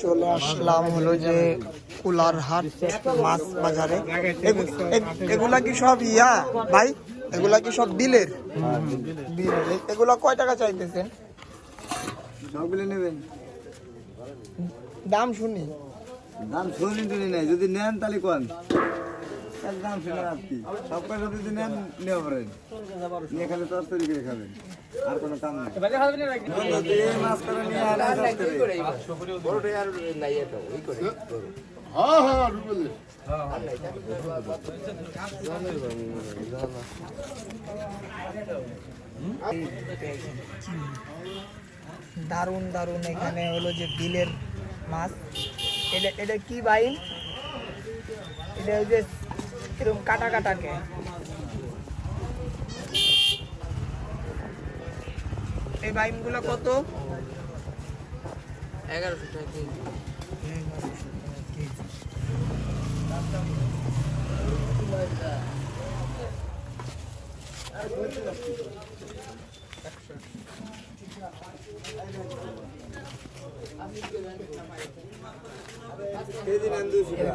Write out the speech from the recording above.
চলে আসলাম হলো যে কুলারহাট মাছ বাজারে। এগুলা কি সব ইয়া ভাই? এগুলা কি সব বিলের? এগুলা কয় টাকা চাইতেছেন? নেবেন। দাম শুনি। দাম শুনি যদি নেন তাহলে কোন? তার দাম সব যদি নেন নেওয়া পারেন নিয়ে খালি তর তৈরি করে খাবেন আর কোনো কাম নাই। মাছ করে নিয়ে চাষ করে। দারুণ দারুণ এখানে হলো যে বিলের মাছ। এটা এটা কি বাইন? এটা ওই যে এরকম কাটা কাটাকে এই বাইনগুলো কত? এগারোশো টাকা কেজি। কেজি নেন দুশো টাকা।